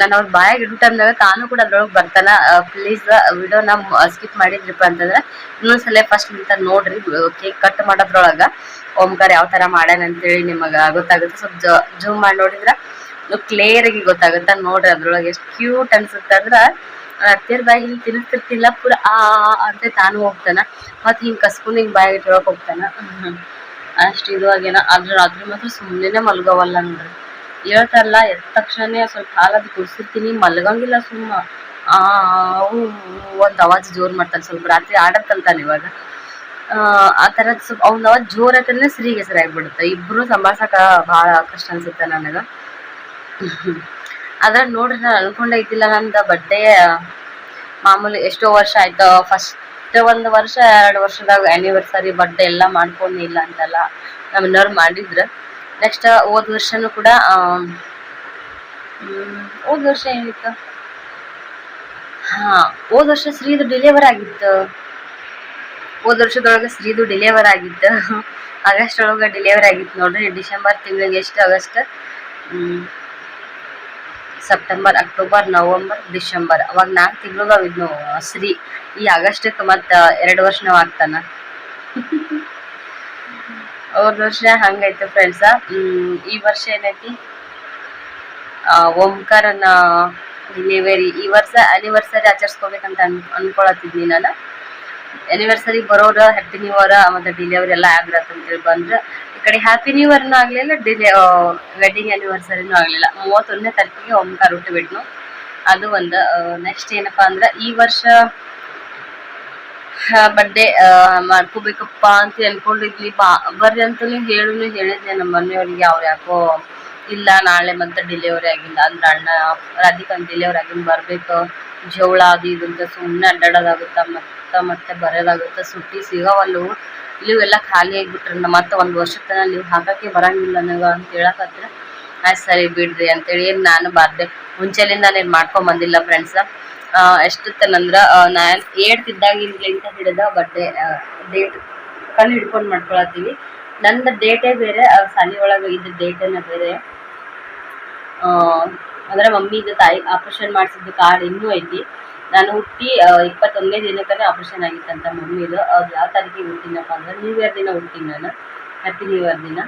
ನಾನು ಅವ್ರ ಬಾಯಾಗ ಇಡೋ ಟೈಮ್ದಾಗ ತಾನು ಕೂಡ ಅದ್ರೊಳಗೆ ಬರ್ತಾನ. ಪ್ಲೀಸ್ ವಿಡಿಯೋನ ಸ್ಕಿಪ್ ಮಾಡಿದ್ರಿಪ್ಪ ಅಂತಂದ್ರೆ, ಇನ್ನೊಂದ್ಸಲ ಫಸ್ಟ್ ನಿಂತ ನೋಡ್ರಿ ಕೇಕ್ ಕಟ್ ಮಾಡೋದ್ರೊಳಗ ಓಂಕಾರ ಯಾವ ಥರ ಮಾಡ್ಯಾನ ಅಂತೇಳಿ ನಿಮಗೆ ಗೊತ್ತಾಗುತ್ತೆ. ಸ್ವಲ್ಪ ಜೂಮ್ ಮಾಡಿ ನೋಡಿದ್ರೆ ಕ್ಲಿಯರ್ ಆಗಿ ಗೊತ್ತಾಗುತ್ತೆ. ನೋಡ್ರಿ ಅದ್ರೊಳಗೆ ಎಷ್ಟು ಕ್ಯೂಟ್ ಅನ್ಸುತ್ತೆ ಅಂದ್ರೆ ಅತ್ತಿಯರ್ ಬಾಯಿ ಹಿಂಗೆ ತಿನ್ನಿಸ್ತಿರ್ತಿಲ್ಲ ಪೂರ ಆ ಅಂತ ತಾನು ಹೋಗ್ತಾನ. ಮತ್ತೆ ಹಿಂಗೆ ಕಸ್ಕೊಂಡು ಹಿಂಗೆ ಬಾಯಿಗೆ ಇಟ್ಕೊಳಕ್ ಹೋಗ್ತಾನ. ಅಷ್ಟು ಇದು ಆಗೇನ ಆದ್ರೆ ರಾತ್ರಿ ಮಾತ್ರ ಸುಮ್ಮನೆ ಮಲ್ಗವಲ್ಲ ನೋಡ್ರಿ ಹೇಳ್ತಾರಲ್ಲ, ಎದ್ದ ತಕ್ಷಣ ಸ್ವಲ್ಪ ಹಾಲದು ಕುಡಿಸಿರ್ತೀನಿ, ಮಲ್ಗಂಗಿಲ್ಲ ಸುಮ್ಮ. ಆ ಒಂದು ಅವಾಜ್ ಜೋರು ಮಾಡ್ತಾನೆ. ಸ್ವಲ್ಪ ರಾತ್ರಿ ಆಡಕ್ ಕಲ್ತಾನೆ ಇವಾಗ. ಆ ಥರದ್ದು ಸ್ವಲ್ಪ ಅವ್ನ ಜೋರ್ ಆತಂದ್ರೆ ಸ್ತ್ರೀಗೆ ಹೆಸರಾಗ್ಬಿಡುತ್ತೆ ಇಬ್ರು ಸಂಭಾಷಕ ಭಾಳ ಕಷ್ಟ ಅನ್ಸುತ್ತೆ ನನಗೆ. ಅದ್ರ ನೋಡ್ರಿ ನಾನು ಅನ್ಕೊಂಡೆ ಇದ್ದಿಲ್ಲ ನಂದು ಬಡ್ಡೆ ಮಾಮೂಲಿ ಎಷ್ಟೋ ವರ್ಷ ಆಯ್ತು ಫಸ್ಟ್ ಒಂದು ವರ್ಷ, ಎರಡು ವರ್ಷದಾಗ ಆ್ಯನಿವರ್ಸರಿ ಬರ್ಡೇ ಎಲ್ಲ ಮಾಡ್ಕೊಂಡಿಲ್ಲ ಅಂತೆಲ್ಲ ನಮ್ಮನ್ನವ್ರು ಮಾಡಿದ್ರು. ನೆಕ್ಸ್ಟ್ ಹೋದ ವರ್ಷನೂ ಕೂಡ ಹೋದ ವರ್ಷ ಏನಿತ್ತು? ಹಾ, ಹೋದ ವರ್ಷ ಶ್ರೀದು ಡಿಲಿವರ್ ಆಗಿತ್ತು. ಹೋದ ವರ್ಷದೊಳಗೆ ಶ್ರೀದು ಡಿಲಿವರ್ ಆಗಿತ್ತು. ಆಗಸ್ಟ್ ಒಳಗೆ ಡಿಲಿವರ್ ಆಗಿತ್ತು ನೋಡ್ರಿ, ಡಿಸೆಂಬರ್ ತಿಂಗಳಿಗೆ ಎಷ್ಟು August? September, October, November, December. ಅವಾಗ ನಾಲ್ಕು ತಿಂಗಳು ಇದ್ನು ಶ್ರೀ ಈ ಆಗಸ್ಟಕ್ಕೆ ಮತ್ತೆ ಎರಡು ವರ್ಷ ನಾವು ಆಗ್ತಾನ. ವರ್ಷ ಹಂಗೈತೆ ಫ್ರೆಂಡ್ಸ ಈ ವರ್ಷ ಏನೈತಿ? ಓಂಕಾರನ ಡೆಲಿವರಿ ಈ ವರ್ಷ ಆನಿವರ್ಸರಿ ಆಚರಿಸ್ಕೋಬೇಕಂತ ಅನ್ ಅನ್ಕೊಳತಿದ್ನಿ ನಾನು. ಆನಿವರ್ಸರಿ ಬರೋರ ಹ್ಯಾಪಿ ನ್ಯೂ ಇಯರ್ ಮತ್ತೆ ಡೆಲಿವರಿ ಎಲ್ಲ ಅಂತ ಹೇಳಿ ಬಂದ್ರೆ. ಈ ಕಡೆ ಹ್ಯಾಪಿ ನ್ಯೂ ಇಯರ್ನು ಆಗ್ಲಿಲ್ಲ ಡಿಲೆ ವೆಡ್ಡಿಂಗ್ ಆ್ಯನಿವರ್ಸರಿನೂ ಆಗ್ಲಿಲ್ಲ. ಮೂವತ್ತೊಂದನೇ ತಾರೀಕಿಗೆ ಓಂಕಾರ ಹುಟ್ಟು ಬಿಟ್ನು ಅದು ಒಂದು ನೆಕ್ಸ್ಟ್ ಏನಪ್ಪಾ ಅಂದ್ರೆ ಈ ವರ್ಷ ಬರ್ಡೇ ಮಾಡ್ಕೋಬೇಕಪ್ಪ ಅಂತ ಅನ್ಕೊಂಡಿದ್ವಿ ಬಾ, ಬರ್ರಿ ಅಂತಲೂ ಹೇಳುನು ಹೇಳಿದ್ನೆ ನಮ್ಮ ಮನೆಯವ್ರಿಗೆ, ಅವ್ರು ಯಾಕೋ ಇಲ್ಲ, ನಾಳೆ ಮತ್ತೆ ಡೆಲಿವರಿ ಆಗಿಲ್ಲ. ಅಂದ್ರೆ ಅಣ್ಣ, ರಾಧಿಕಾ ಡಿಲಿವರಿ ಆಗಿಲ್ಲ ಬರ್ಬೇಕು. ಜೋಳ ಅದು ಇದು ಅಂತ ಸುಮ್ಮನೆ ಅಡ್ಡಾಡೋದಾಗುತ್ತ ಮತ್ತೆ ಮತ್ತೆ ಬರೆಯೋದಾಗುತ್ತೆ ಸುಟ್ಟಿ ಸಿಗವಲ್ಲು. ಲೀವ್ ಎಲ್ಲ ಖಾಲಿ ಆಗಿಬಿಟ್ರೆ ಮತ್ತೆ ಒಂದು ವರ್ಷದ ತನಕ ಲೀವ್ ಹಾಕಕ್ಕೆ ಬರಂಗಿಲ್ಲ ನನಗೆ ಅಂತ ಹೇಳಕತ್ರ ಆಯ್ತು ಸರಿ ಬಿಡ್ರಿ ಅಂತೇಳಿ ಏನು ನಾನು ಬರ್ದೆ. ಮುಂಚೆಲಿಂದ ನಾನು ಮಾಡ್ಕೊಂಡ್ ಬಂದಿಲ್ಲ ಫ್ರೆಂಡ್ಸ್ ಎಷ್ಟೊತ್ತನಂದ್ರ ನಾನು ಏಡ್ತಿದ್ದಾಗಿಂದ ಹಿಡಿದ ಬರ್ಡೇ ಡೇಟ್ ಕಣ್ಣು ಹಿಡ್ಕೊಂಡು ಮಾಡ್ಕೊಳತ್ತೀವಿ ನಂದು ಡೇಟೇ ಬೇರೆ ಸಾಲಿ ಒಳಗೆ ಇದ್ದ ಡೇಟೇನೆ ಬೇರೆ. ಅಂದ್ರೆ ಮಮ್ಮಿದು ತಾಯಿ ಆಪರೇಷನ್ ಮಾಡಿಸಿದ್ದು ಕಾರ್ಡ್ ಇನ್ನೂ ಐತಿ. ನಾನು ಹುಟ್ಟಿ ಇಪ್ಪತ್ತೊಂದನೇ ದಿನಕ್ಕೆ ಆಪರೇಷನ್ ಆಗಿತ್ತಂತ ಮಮ್ಮಿದು. ಅದು ಯಾವ ತಾರೀಕಿಗೆ ಹುಟ್ಟಿನಪ್ಪ ಅಂದ್ರೆ ನ್ಯೂ ಇಯರ್ ದಿನ ಹುಟ್ಟಿನಿ ನಾನು. ಹ್ಯಾಪಿ ನ್ಯೂ ಇಯರ್ ದಿನ.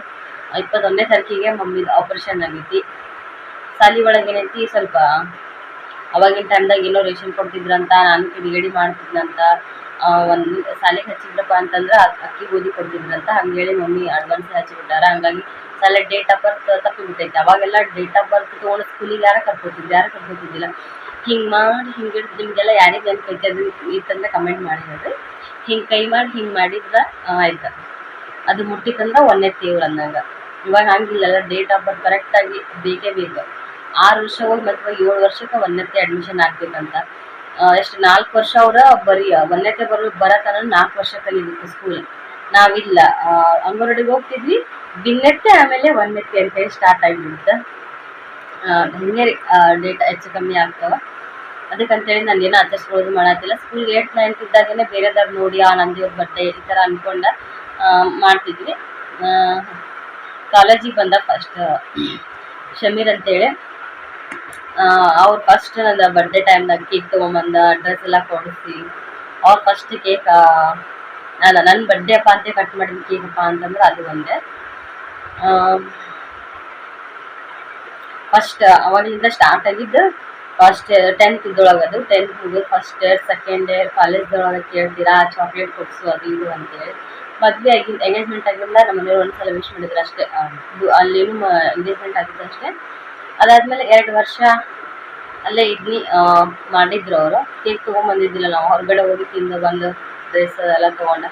ಇಪ್ಪತ್ತೊಂದನೇ ತಾರೀಕಿಗೆ ಮಮ್ಮಿದು ಆಪರೇಷನ್ ಆಗೈತಿ. ಸಾಲಿ ಒಳಗೇನೈತಿ ಸ್ವಲ್ಪ ಅವಾಗಿನ ಟೈಮ್ದಾಗ ಏನೋ ರೇಷನ್ ಕೊಡ್ತಿದ್ರಂತ, ನಾನು ಕಿಡಿಗೇಡಿ ಮಾಡ್ತಿದ್ನಂತ ಒಂದು ಸಾಲಿಗೆ ಹಚ್ಚಿದ್ರಪ್ಪ ಅಂತಂದ್ರೆ ಅಕ್- ಅಕ್ಕಿ ಗೋಧಿ ಕೊಡ್ತಿದ್ರಂತ. ಹಂಗೇಳಿ ಮಮ್ಮಿ ಅಡ್ವಾನ್ಸ್ ಹಚ್ಚಿಬಿಟ್ಟಾರ. ಹಂಗಾಗಿ ಸಾಲೆ ಡೇಟ್ ಆಫ್ ಬರ್ತ್ ತಪ್ಪಿ ಬಿಟ್ಟೈತೆ ಅವಾಗೆಲ್ಲ ಡೇಟ್ ಆಫ್ ಬರ್ತ್ ತೊಗೊಂಡು ಸ್ಕೂಲಿಗೆ ಯಾರು ಕರ್ಕೊತಿದ್ರು ಯಾರು ಕರ್ಕೊತಿದ್ದಿಲ್ಲ? ಹಿಂಗೆ ಮಾಡಿ, ಹಿಂಗೆ ನಿಮಗೆಲ್ಲ ಯಾರಿಗೆ ನೆನಪೈತೆ ಅದು ಇತ್ತಂದ್ರೆ ಕಮೆಂಟ್ ಮಾಡಿ ಹೇಳ್ರಿ ಹಿಂಗೆ ಕೈ ಮಾಡಿ, ಹಿಂಗೆ ಮಾಡಿದ್ರೆ ಆಯ್ತ. ಅದು ಮುಟ್ಟಿತಂದ್ರೆ ಒಂದೇ ತೇವ್ರ ಅಂದಂಗ. ಇವಾಗ ಹಂಗಿಲ್ಲಲ್ಲ ಡೇಟ್ ಆಫ್ ಬರ್ತ್ ಕರೆಕ್ಟಾಗಿ ಬೇಕೇ ಬೇಕು. ಆರು ವರ್ಷ ಹೋಗಿ ಮತ್ತೆ ಏಳು ವರ್ಷಕ್ಕೆ ಒಂದನೇ ಅಡ್ಮಿಷನ್ ಆಗ್ಬೇಕಂತ. ಎಷ್ಟು ನಾಲ್ಕು ವರ್ಷ ಅವ್ರ ಬರೀ ಒಂದನೇ ಬರೋ ಬರತನ ನಾಲ್ಕು ವರ್ಷ ಕಲಿಬೇಕು ಸ್ಕೂಲ್ ನಾವಿಲ್ಲ ಅಂಗನವಾಡಿಗೆ ಹೋಗ್ತಿದ್ವಿ. ಬಿನ್ನೆತ್ತೆ ಆಮೇಲೆ ಒಂದೆತ್ತೆ ಅಂತ ಸ್ಟಾರ್ಟ್ ಆಗಿಬಿಡುತ್ತೆ. ಹಿಂಗೆ ಡೇಟ್ ಹೆಚ್ಚು ಕಮ್ಮಿ ಆಗ್ತಾವ. ಅದಕ್ಕಂತೇಳಿ ನಾನು ಏನೋ ಆಚರಿಸ್ಕೊಳ್ಳೋದು ಮಾಡತ್ತಿಲ್ಲ ಸ್ಕೂಲ್ ಏಟ್ ನೈನ್ತ್ ಇದ್ದಾಗನೇ ಬೇರೆದವ್ರು ನೋಡಿ ಆ ನಂದಿಯವ್ರ ಬರ್ತಡೆ ಈ ಥರ ಅನ್ಕೊಂಡ ಆ, ಮಾಡ್ತಿದ್ವಿ. ಕಾಲೇಜಿಗೆ ಬಂದ ಫಸ್ಟ್ ಶಮೀರ್ ಅಂತೇಳಿ. ಅವ್ರು ಫಸ್ಟ್ ನನ್ನ ಬರ್ಡೇ ಟೈಮ್ದಾಗ ಕೇಕ್ ತೊಗೊಂಬಂದ ಡ್ರೆಸ್ ಎಲ್ಲ ಕೊಡಿಸಿ. ಅವ್ರು ಫಸ್ಟ್ ಕೇಕ್ ನಾನು ನನ್ನ ಬರ್ಡೇ ಅಪ್ಪ ಅಂತ ಕಟ್ ಮಾಡಿದ ಕೇಕಪ್ಪ ಅಂತಂದ್ರೆ ಅದು ಒಂದೇ. ಫಸ್ಟ್ ಅವಳಿಂದ ಸ್ಟಾರ್ಟ್ ಆಗಿದ್ದು ಫಸ್ಟ್ ಟೆಂತ್ ಇದ್ದೊಳಗೆ ಅದು. ಟೆಂತ್ ಮುಗಿದು ಫಸ್ಟ್ ಇಯರ್ ಸೆಕೆಂಡ್ ಇಯರ್ ಕಾಲೇಜ್ದೊಳಗೆ ಕೇಳ್ತೀರಾ ಚಾಕ್ಲೇಟ್ ಕೊಡಿಸು ಅದು ಇದು ಅಂತೇಳಿ ಮದುವೆ ಆಗಿ ಎಂಗೇಜ್ಮೆಂಟ್ ಆಗಿಲ್ಲ ನಮ್ಮ ಮನೆಯವ್ರು ಒಂದ್ಸಲ ವಿಶ್ ಮಾಡಿದ್ರು ಅಷ್ಟೇ. ಅಲ್ಲೇನು ಎಂಗೇಜ್ಮೆಂಟ್ ಆಗಿದ್ದು ಅಷ್ಟೇ. ಅದಾದ್ಮೇಲೆ ಎರಡು ವರ್ಷ ಅಲ್ಲೇ ಆ, ಮಾಡಿದ್ರು ಅವರು. ಕೇಕ್ ತೊಗೊಂಬಂದಿದ್ದಿಲ್ಲ ನಾವು. ಹೊರಗಡೆ ಹೋಗಿ ತಿಂದು ಬಂದು ಡ್ರೆಸ್ ಎಲ್ಲ ತೊಗೊಂಡು.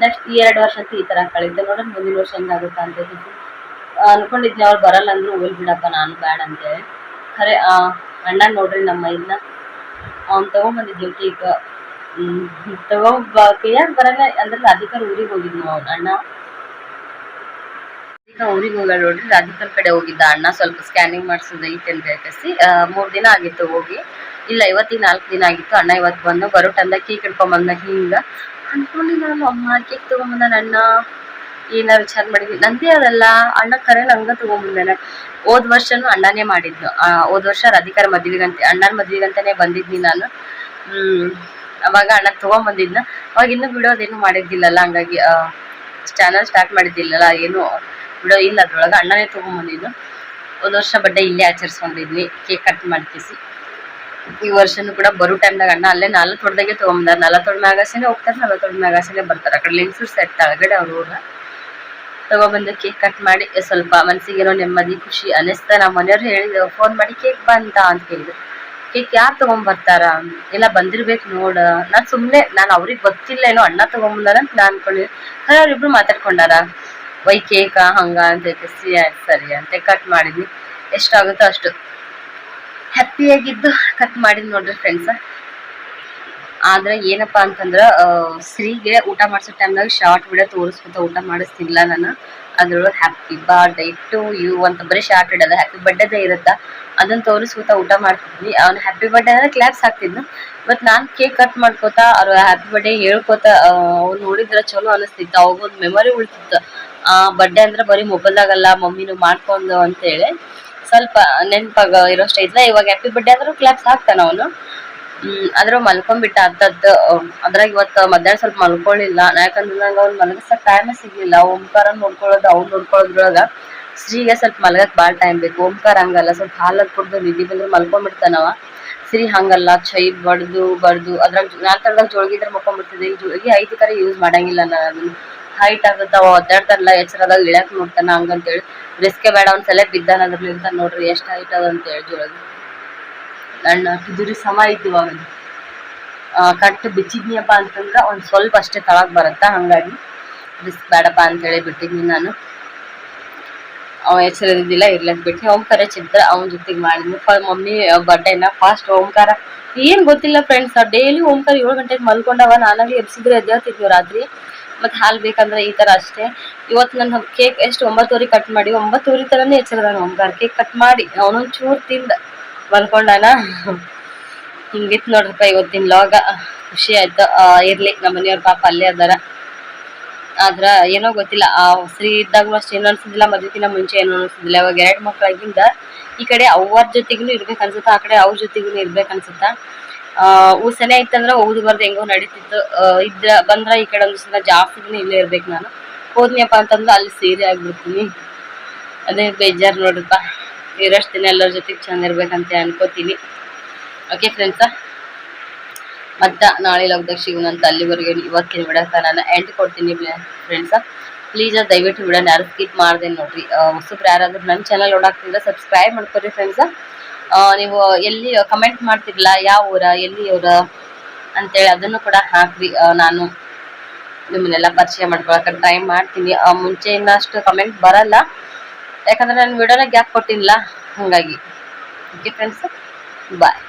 ನೆಕ್ಸ್ಟ್ ಈ ಎರಡು ವರ್ಷ ಅಂತೂ ಈ ಥರ ಕಳೆದ ನೋಡ್ರಿ ಮುಂದಿನ ವರ್ಷ ಹೆಂಗಾಗುತ್ತಾ ಅಂತ ಹೇಳಿ ಅನ್ಕೊಂಡಿದ್ನಿ ಅವ್ರು ಬರಲ್ಲ ಅಂದ್ರು ಹೋಗಿ ಬಿಡಪ್ಪ ನಾನು ಬ್ಯಾಡ ಅಂದೆ ಖರೆ ಆ, ಅಣ್ಣ ನೋಡ್ರಿ ನಮ್ಮ ಇದನ್ನ ಅವ್ನು ತೊಗೊಂಬಂದಿದ್ವಿ ಹ್ಮ್ ತಗೊಂಬ ಯಾಕೆ ಬರಲ್ಲ ಅಂದ್ರೆ ರಾಧಿಕಾ ಊರಿಗೆ ಹೋಗಿದ್ನು ಅವ್ನ ಅಣ್ಣ. ಊರಿಗೆ ಹೋಗಲ್ಲ ನೋಡ್ರಿ ರಾಧಿಕಾರ್ ಕಡೆ ಹೋಗಿದ್ದ ಅಣ್ಣ. ಸ್ವಲ್ಪ ಸ್ಕ್ಯಾನಿಂಗ್ ಮಾಡಿಸೋದು ಐತೆ ಅಂತ ಮೂರು ದಿನ ಆಗಿತ್ತು ಹೋಗಿ. ಇಲ್ಲ ಇವತ್ತಿಗೆ ನಾಲ್ಕು ದಿನ ಆಗಿತ್ತು. ಅಣ್ಣ ಇವತ್ತು ಬಂದು ಬರೋ ಟಂದ ಕೇಕ್ ಹಿಡ್ಕೊಂಬಂದ ಹಿಂಗ. ನಾನು ಅಮ್ಮ ಕೇಕ್ ತೊಗೊಂಬಂದ ಅಣ್ಣ. ಏನ ವಿಚಾರ ಮಾಡಿದ್ವಿ. ನಂದೇ ಅದಲ್ಲ ಅಣ್ಣ ಕರೆ ನಂಗ ತೊಗೊಂಬಂದಾನ ಹೋದ್ ವರ್ಷನು ಅಣ್ಣನೇ ಮಾಡಿದ್ನು ಹೋದ್ ವರ್ಷ ರಾಧಿಕಾರ ಮದ್ವಿಗಂತೆ, ಅಣ್ಣನ ಮದ್ವಿಗಂತಾನೆ ಬಂದಿದ್ನಿ ನಾನು. ಹ್ಮ್, ಅವಾಗ ಅಣ್ಣ ತಗೊಂಬಂದಿದ್ನ ಅವಾಗ ಇನ್ನೂ ಬಿಡೋದೇನು ಮಾಡಿದ್ದಿಲ್ಲಲ್ಲ, ಹಂಗಾಗಿ ಚಾನಲ್ ಸ್ಟಾರ್ಟ್ ಮಾಡಿದ್ದಿಲ್ಲಲ್ಲ, ಏನು ಬಿಡೋ, ಇಲ್ಲ, ಅದ್ರೊಳಗೆ ಅಣ್ಣನೇ ತೊಗೊಂಬಂದಿದ್ದು ಒಂದು ವರ್ಷ ಬಡ್ಡೆ ಇಲ್ಲೇ ಆಚರಿಸ್ಕೊಂಡಿದ್ವಿ ಕೇಕ್ ಕಟ್ ಮಾಡ್ತೀಸಿ ಈ ವರ್ಷನೂ ಕೂಡ ಬರೋ ಟೈಮ್ದಾಗ ಅಣ್ಣ ಅಲ್ಲೇ ನಾಲ್ಕು ತೊಡ್ದಾಗೆ ತೊಗೊಂಬಂದಾರ ನಾಲ್ಕು ಮ್ಯಾಗಾಸೇನೆ ಹೋಗ್ತಾರೆ, ನಾಲ್ಕು ಮ್ಯಾಗಾಸೇನೆ ಬರ್ತಾರೆ. ಆ ಕಡೆ ಸೆಟ್ ತಳಗಡೆ ಅವ್ರ ಊರ. ತಗೊಬಂದು ಕೇಕ್ ಕಟ್ ಮಾಡಿ ಸ್ವಲ್ಪ ಮನ್ಸಿಗೆ ಏನೋ ನೆಮ್ಮದಿ, ಖುಷಿ ಅನಿಸ್ತಾ ನಮ್ಮ ಮನೆಯವ್ರು ಹೇಳಿದ್ರು ಫೋನ್ ಮಾಡಿ ಕೇಕ್ ಬಂತ ಅಂತ ಕೇಳಿದ್ರು ಕೇಕ್ ಯಾರು ತಗೊಂಬರ್ತಾರ ಎಲ್ಲ ಬಂದಿರ್ಬೇಕು ನೋಡ. ನಾನು ಸುಮ್ನೆ, ನಾನು ಅವ್ರಿಗೆ ಗೊತ್ತಿಲ್ಲ ಏನೋ ಅಣ್ಣ ತಗೊಂಬಂದಾರ ಅಂತ ನಾನು ಅನ್ಕೊಂಡಿದ್ದೆ. ಖರೆ ಅವ್ರಿಬ್ರು ಮಾತಾಡ್ಕೊಂಡಾರ? ವೈ ಕೇಕ, ಹಂಗ ಅಂತ ಸಿ ಸರಿ ಅಂತ ಕಟ್ ಮಾಡಿದ್ವಿ. ಎಷ್ಟಾಗುತ್ತೋ ಅಷ್ಟು. ಹ್ಯಾಪಿಯಾಗಿದ್ದು ಕಟ್ ಮಾಡಿದ್ ನೋಡ್ರಿ ಫ್ರೆಂಡ್ಸ್ ಆದ್ರೆ ಏನಪ್ಪಾ ಅಂತಂದ್ರ ಸ್ತ್ರೀಗೆ ಊಟ ಮಾಡಿಸೋ ಟೈಮ್ನಾಗ ಶಾರ್ಟ್ ವಿಡಿಯೋ ತೋರಿಸ್ಕೊತ ಊಟ ಮಾಡಿಸ್ತಿಲ್ಲ ನಾನು. ಅದ್ರೊಳಗೆ ಹ್ಯಾಪಿ ಬರ್ಡೇ ಟು ಯು ಅಂತ ಬರೀ ಶಾರ್ಟ್ ಅದ. ಹ್ಯಾಪಿ ಬರ್ಡೇದೇ ಇರುತ್ತ. ಅದನ್ನ ತೋರಿಸ್ಕೊತ ಊಟ ಮಾಡ್ತಿದ್ವಿ. ಅವ್ನು ಹ್ಯಾಪಿ ಬರ್ಡೇ ಅಂದ್ರೆ ಕ್ಲಾಪ್ಸ್ ಹಾಕ್ತಿದ್ನು ಬಟ್ ನಾನು ಕೇಕ್ ಕಟ್ ಮಾಡ್ಕೋತ ಅವ್ರ ಹ್ಯಾಪಿ ಬರ್ಡೇ ಹೇಳ್ಕೋತಾ ಅವ್ನು ನೋಡಿದ್ರೆ ಚಲೋ ಅನಿಸ್ತಿತ್ತು ಅವಾಗೊಂದು ಮೆಮೊರಿ ಉಳ್ತಿತ್ತು. ಬರ್ಡೇ ಅಂದ್ರೆ ಬರೀ ಮೊಬೈಲ್ದಾಗಲ್ಲ ಮಮ್ಮಿನೂ ಮಾಡ್ಕೊಂಡು ಅಂತೇಳಿ. ಸ್ವಲ್ಪ ನೆನಪಾಗ ಇರೋ ಇವಾಗ ಹ್ಯಾಪಿ ಬರ್ಡೇ ಆದ್ರೂ ಕ್ಲಾಪ್ಸ್ ಹಾಕ್ತಾನ ಅವನು. ಅದ್ರ ಮಲ್ಕೊಂಡ್ಬಿಟ್ಟ ಅದ್ದದ್ದು ಅದ್ರಾಗ ಇವತ್ತು ಮಧ್ಯಾಹ್ನ ಸ್ವಲ್ಪ ಮಲ್ಕೊಳ್ಳಿಲ್ಲ ಯಾಕಂದ್ರೆ ನಂಗೆ ಅವ್ನು ಮಲಗಿಸಕ್ ಟೈಮ್ ಸಿಗ್ಲಿಲ್ಲ. ಓಂಕಾರ ನೋಡ್ಕೊಳ್ಳೋದು, ಅವ್ನು ನೋಡ್ಕೊಳ್ಳೋದ್ರೊಳಗ ಶ್ರೀಗೆ ಸ್ವಲ್ಪ ಮಲಗಕ್ ಭಾಳ ಟೈಮ್ ಬೇಕು. ಓಂಕಾರ ಹಂಗಲ್ಲ. ಸ್ವಲ್ಪ ಹಾಲಲ್ಲಿ ಕುಡ್ದು ನಿಧಿ ಬಂದ್ರೆ ಮಲ್ಕೊಂಡ್ಬಿಡ್ತಾನವ ಶ್ರೀ ಹಂಗಲ್ಲ. ಚೈ ಬಡ್ದು ಬಡ್ದು, ಅದ್ರಾಗ ನಾಲ್ಕು ತರದಾಗ ಜೋಳಗಿದ್ರೆ ಮಕ್ಕೊಂಡ್ಬಿಡ್ತಿದ್ದೆ ಈ ಜೋಳಗಿ ಐದು ಕರೆ ಯೂಸ್ ಮಾಡಂಗಿಲ್ಲ ನಾನು ಅದನ್ನ. ಹೈಟ್ ಆಗುತ್ತಾವ ಒದ್ದಾಡ್ತಾರಲ್ಲ ಎಚ್ಚರದಾಗ ಇಳಕ್ ನೋಡ್ತಾನ ಹಂಗಂತೇಳಿ. ರಿಸ್ಕೆ ಬೇಡ, ಒಂದ್ಸಲ ಬಿದ್ದಾನ ಅದ್ರಲ್ಲಿ ಇರ್ತಾನ ನೋಡ್ರಿ ಎಷ್ಟು ಹೈಟ್ ಅದ ಅಂತೇಳಿ ಜೋಳಗಿ. ನನ್ನ ಕುದುರೆ ಸಮ ಇದ್ದು ಇವಾಗ ಅದು. ಆ, ಕಟ್ ಬಿಚ್ಚಿದ್ನಿಯಪ್ಪ ಅಂತಂದ್ರೆ ಒಂದು ಸ್ವಲ್ಪ ಅಷ್ಟೇ ತಳಗ್ ಬರುತ್ತಾ ಹಂಗಾಗಿ ರಿಸ್ಕ್ ಬೇಡಪ್ಪ ಅಂತೇಳಿ ಬಿಟ್ಟಿದ್ನಿ ನಾನು. ಅವ ಎಚ್ಚರದಿದ್ದಿಲ್ಲ ಇರ್ಲಕ್ ಬಿಟ್ಟು ಓಂಕಾರ ಚಿತ್ರ ಅವನ ಜೊತೆಗೆ ಮಾಡಿದ್ನಿ. ಮಮ್ಮಿ ಬರ್ಡೇನ ಫಾಸ್ಟ್ ಓಂಕಾರ. ಏನ್ ಗೊತ್ತಿಲ್ಲ ಫ್ರೆಂಡ್ಸ್ ಡೈಲಿ ಓಂಕಾರ ಏಳು ಗಂಟೆಗೆ ಮಲ್ಕೊಂಡವ ನಾನಾಗ್ಲಿ ಎಬ್ಸಿದ್ರೆ ಎದ್ದೇಳ್ತಿದ್ವಿ ರಾತ್ರಿ. ಮತ್ತೆ ಹಾಲು ಬೇಕಂದ್ರೆ ಈ ತರ ಅಷ್ಟೇ. ಇವತ್ತು ನನ್ನ ಕೇಕ್ ಎಷ್ಟು ಒಂಬತ್ತುವರೆ ಕಟ್ ಮಾಡಿ ಒಂಬತ್ತುವರೆ ತರನೇ ಎಚ್ಚರದಾನ ಓಂಕಾರ ಕೇಕ್ ಕಟ್ ಮಾಡಿ ಅವನೊಂದು ಚೂರು ತಿಂದ. ಮಲ್ಕೊಂಡಾನ ಹಿಂಗಿತ್ತು ನೋಡ್ರಪ್ಪ, ಇವತ್ತಿನ ಲೋಗ ಖುಷಿ ಆಯ್ತು. ಇರ್ಲಿ ನಮ್ಮ ಮನೆಯವ್ರ ಪಾಪ ಅಲ್ಲೇ ಅದಾರ. ಆದ್ರ ಏನೋ ಗೊತ್ತಿಲ್ಲ, ಆ ಸ್ತ್ರೀ ಇದ್ದಾಗೂ ಅಷ್ಟು ಏನು ಅನ್ಸಿದಿಲ್ಲ ಮದ್ವೆಕಿನ ಮುಂಚೆ ಏನು ಅನ್ಸಿದಿಲ್ಲ. ಇವಾಗ ಎರಡು ಮಕ್ಳಾಗಿಂದ ಈ ಕಡೆ ಅವ್ರ ಜೊತೆಗೂ ಇರ್ಬೇಕು ಅನ್ಸುತ್ತ, ಆ ಕಡೆ ಅವ್ರ ಜೊತೆಗೂ ಇರ್ಬೇಕು ಅನ್ಸುತ್ತ? ಸನೆ ಇತ್ತಂದ್ರ ಹೋಗುದು ಬರ್ದು ಹೆಂಗೋ ನಡೀತಿತ್ತು. ಇದ್ರೆ ಬಂದ್ರ ಈ ಕಡೆ ಒಂದು ಸಲ ಜಾಸ್ತಿ ದಿನ ಇಲ್ಲೇ ಇರ್ಬೇಕು ನಾನು. ಹೋದ್ನಿಯಪ್ಪ ಅಂತಂದ್ರೆ ಅಲ್ಲಿ ಸೀರೆ ಆಗ್ಬಿಡ್ತೀನಿ. ಅದೇ ಬೇಜಾರು ನೋಡ್ರಪ್ಪ. ಇರೋಷ್ಟು ದಿನ ಎಲ್ಲರ ಜೊತೆಗೆ ಚೆಂದಿರ್ಬೇಕಂತ ಅನ್ಕೋತೀನಿ. ಓಕೆ ಫ್ರೆಂಡ್ಸ ಮತ್ತೆ ನಾಳೆ ಲಗ್ದಾಗ ಸಿಗೋಣ ಅಂತ ಅಲ್ಲಿವರೆಗೆ ಇವತ್ತಿನ ವಿಡಿಯೋ ನಾನು ಎಂಡ್ ಕೊಡ್ತೀನಿ ಫ್ರೆಂಡ್ಸ ಪ್ಲೀಸ್ ದಯವಿಟ್ಟು ವಿಡಿಯೋನ ಯಾರು ಸ್ಕಿಪ್ ಮಾಡ್ದೆ ನೋಡ್ರಿ. ಹೊಸಬ್ರು ಯಾರಾದ್ರೂ ನನ್ನ ಚಾನಲ್ ನೋಡಾಕ್ತಿದ್ರೆ ಸಬ್ಸ್ಕ್ರೈಬ್ ಮಾಡ್ಕೊರಿ ಫ್ರೆಂಡ್ಸ ನೀವು ಎಲ್ಲಿ ಕಮೆಂಟ್ ಮಾಡ್ತಿರಲ್ಲ ಯಾವ ಊರ? ಎಲ್ಲಿ ಊರ ಅಂತೇಳಿ ಅದನ್ನು ಕೂಡ ಹಾಕ್ರಿ. ನಾನು ನಿಮ್ಮನ್ನೆಲ್ಲ ಪರಿಚಯ ಮಾಡ್ಕೊಳಕ್ಕೆ ಟ್ರೈ ಮಾಡ್ತೀನಿ. ಮುಂಚೆ ಇನ್ನಷ್ಟು ಕಮೆಂಟ್ ಬರಲ್ಲ. ಯಾಕಂದ್ರೆ ನಾನು ವಿಡಿಯೋನ ಗ್ಯಾಪ್ ಕೊಟ್ಟಿಲ್ಲ ಹಾಗಾಗಿ. Okay friends bye